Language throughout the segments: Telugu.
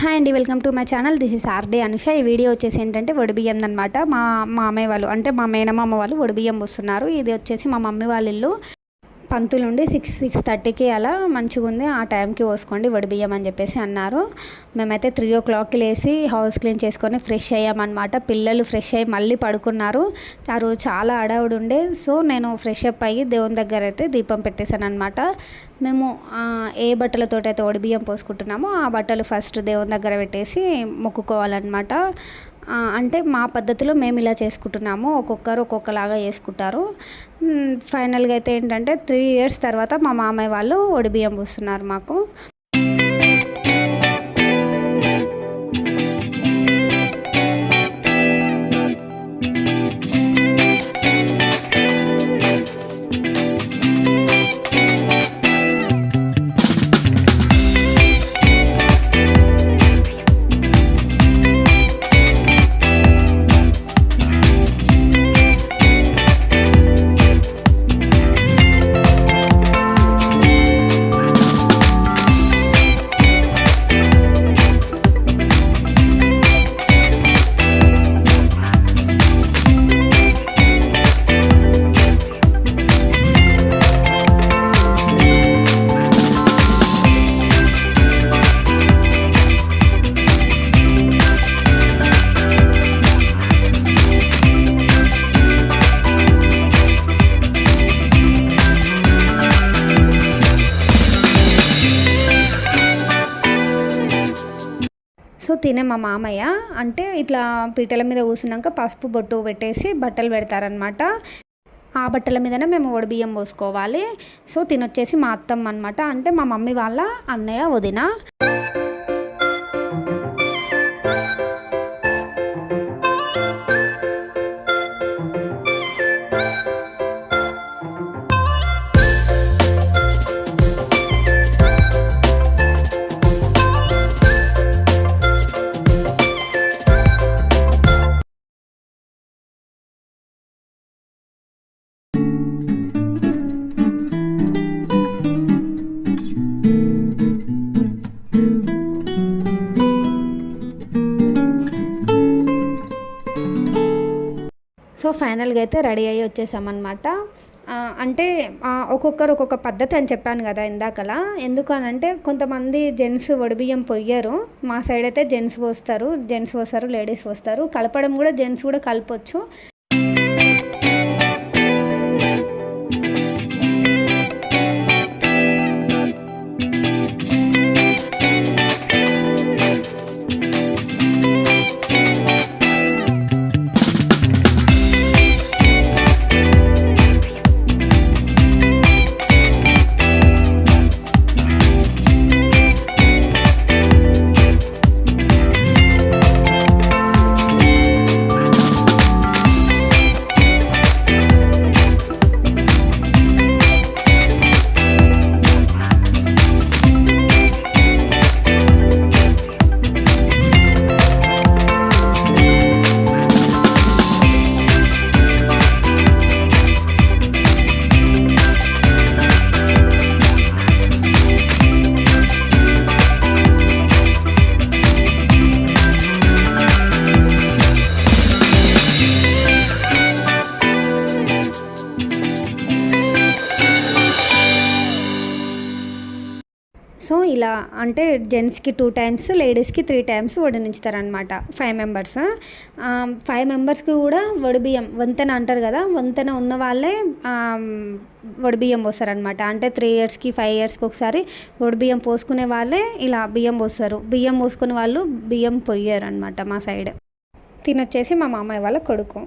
హాయ్ అండి welcome to my channel. This is ఆర్డే Anusha. ఈ వీడియో వచ్చేసి ఏంటంటే వడిబియ్యం అనమాట మా మామయ్య వాళ్ళు అంటే మా మేనమామ వాళ్ళు వడిబియ్యం వస్తున్నారు ఇది వచ్చేసి మా మమ్మీ వాళ్ళ ఇల్లు. పంతులు ఉండి సిక్స్ సిక్స్ థర్టీకి అలా మంచిగా ఉంది. ఆ టైంకి పోసుకోండి వడిబియ్యం అని చెప్పేసి అన్నారు. మేమైతే త్రీ ఓ క్లాక్కి లేసి హౌస్ క్లీన్ చేసుకొని ఫ్రెష్ అయ్యామన్నమాట. పిల్లలు ఫ్రెష్ అయ్యి మళ్ళీ పడుకున్నారు. ఆ రోజు చాలా అడవుడు ఉండే. సో నేను ఫ్రెష్ అప్ అయ్యి దేవుని దగ్గర అయితే దీపం పెట్టేశాను అనమాట మేము ఏ బట్టలతో అయితే వడిబియ్యం పోసుకుంటున్నామో ఆ బట్టలు ఫస్ట్ దేవుని దగ్గర పెట్టేసి మొక్కుకోవాలన్నమాట. అంటే మా పద్ధతిలో మేము ఇలా చేసుకుంటున్నాము. ఒక్కొక్కరు ఒక్కొక్కలాగా చేసుకుంటారు. ఫైనల్గా అయితే ఏంటంటే త్రీ ఇయర్స్ తర్వాత మా మామయ్య వాళ్ళు ఒడిబియ్యం పోస్తున్నారు మాకు. సో తినే మా మామయ్య అంటే ఇట్లా పీటల మీద కూర్చున్నాక పసుపు బొట్టు పెట్టేసి బట్టలు పెడతారనమాట ఆ బట్టల మీదనే మేము ఒడిబియ్యం పోసుకోవాలి. సో తినొచ్చేసి మా అత్తమ్మ అనమాట అంటే మా మమ్మీ వాళ్ళ అన్నయ్య వదిన. సో ఫైనల్గా అయితే రెడీ అయ్యి వచ్చేసామన్నమాట. అంటే ఒక్కొక్కరు ఒక్కొక్క పద్ధతి అని చెప్పాను కదా ఇందాకలా. ఎందుకనంటే కొంతమంది జెంట్స్ వడిబియ్యం పొయ్యరు. మా సైడ్ అయితే జెంట్స్ పోస్తారు జెంట్స్ పోస్తారు లేడీస్ పోస్తారు. కలపడం కూడా జెంట్స్ కూడా కలపొచ్చు. ఇలా అంటే జెంట్స్కి టూ టైమ్స్ లేడీస్కి త్రీ టైమ్స్ వడనించుతారనమాట ఫైవ్ మెంబర్స్ ఫైవ్ మెంబర్స్కి కూడా వడిబియ్యం వంతెన అంటారు కదా వంతెన ఉన్న వాళ్ళే వడిబియ్యం పోస్తారనమాట అంటే త్రీ ఇయర్స్కి ఫైవ్ ఇయర్స్కి ఒకసారి వడిబియ్యం పోసుకునే వాళ్ళే ఇలా బియ్యం పోస్తారు. బియ్యం పోసుకునే వాళ్ళు బియ్యం పొయ్యారు అనమాట మా సైడ్ తినొచ్చేసి మా మామయ్య వాళ్ళ కొడుకు.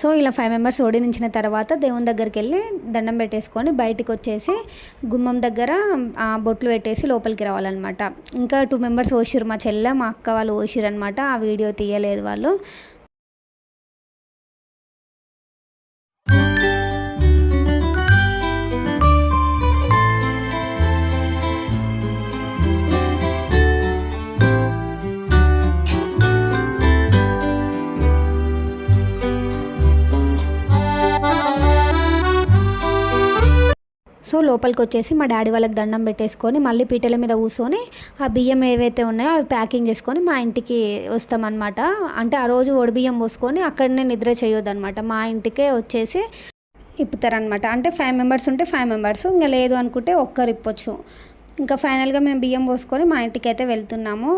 సో ఇలా ఫైవ్ మెంబర్స్ ఓడించిన తర్వాత దేవుని దగ్గరికి వెళ్ళి దండం పెట్టేసుకొని బయటకు వచ్చేసి గుమ్మం దగ్గర ఆ, బొట్లు పెట్టేసి లోపలికి రావాలన్నమాట. ఇంకా టూ మెంబర్స్ ఓసిరు మా చెల్లె మా అక్క వాళ్ళు ఓసిరు అనమాట ఆ వీడియో తీయలేదు వాళ్ళు. సో లోపలికి వచ్చేసి మా డాడీ వాళ్ళకి దండం పెట్టేసుకొని మళ్ళీ పీటల మీద కూర్చొని ఆ బియ్యం ఏవైతే ఉన్నాయో అవి ప్యాకింగ్ చేసుకొని మా ఇంటికి వస్తామన్నమాట. అంటే ఆ రోజు ఒడి బియ్యం పోసుకొని అక్కడనే నిద్ర చేయొద్దనమాట మా ఇంటికే వచ్చేసి ఇప్పుతారనమాట అంటే ఫైవ్ మెంబర్స్ ఉంటే ఫైవ్ మెంబర్స్ ఇంకా లేదు అనుకుంటే ఒక్కరు ఇప్పొచ్చు. ఇంకా ఫైనల్గా మేము బియ్యం పోసుకొని మా ఇంటికి అయితే వెళ్తున్నాము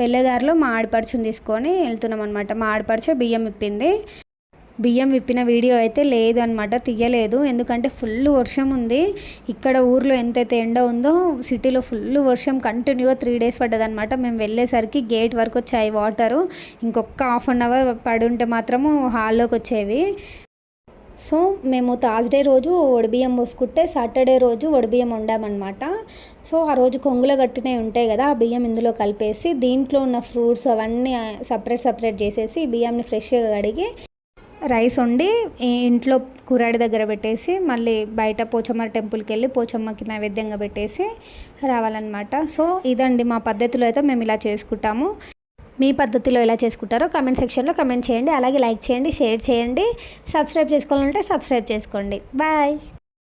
వెళ్ళేదారిలో మా ఆడపడుచుని తీసుకొని వెళ్తున్నాం అనమాట మా ఆడపడుచు బియ్యం ఇప్పింది. బియ్యం విప్పిన వీడియో అయితే లేదు అనమాట తీయలేదు. ఎందుకంటే ఫుల్ వర్షం ఉంది. ఇక్కడ ఊర్లో ఎంతైతే ఎండ ఉందో సిటీలో ఫుల్ వర్షం కంటిన్యూగా త్రీ డేస్ పడ్డదనమాట మేము వెళ్ళేసరికి గేట్ వరకు వచ్చాయి వాటరు. ఇంకొక హాఫ్ అన్ అవర్ పడి ఉంటే మాత్రము హాల్లోకి వచ్చేవి. సో మేము థర్స్డే రోజు వడిబియ్యం పోసుకుంటే సాటర్డే రోజు వడిబియ్యం వండామన్నమాట. సో ఆ రోజు కొంగులో కట్టినవి ఉంటాయి కదా ఆ బియ్యం ఇందులో కలిపేసి దీంట్లో ఉన్న ఫ్రూట్స్ అవన్నీ సపరేట్ సపరేట్ చేసేసి బియ్యంని ఫ్రెష్గా కడిగి రైస్ వండి ఈ ఇంట్లో కూరాడి దగ్గర పెట్టేసి మళ్ళీ బయట పోచమ్మ టెంపుల్కి వెళ్ళి పోచమ్మకి నైవేద్యంగా పెట్టేసి రావాలన్నమాట. సో ఇదండి మా పద్ధతిలో అయితే మేము ఇలా చేసుకుంటాము. మీ పద్ధతిలో ఎలా చేసుకుంటారో కమెంట్ సెక్షన్లో కమెంట్ చేయండి. అలాగే లైక్ చేయండి షేర్ చేయండి. సబ్స్క్రైబ్ చేసుకోవాలంటే సబ్స్క్రైబ్ చేసుకోండి. బాయ్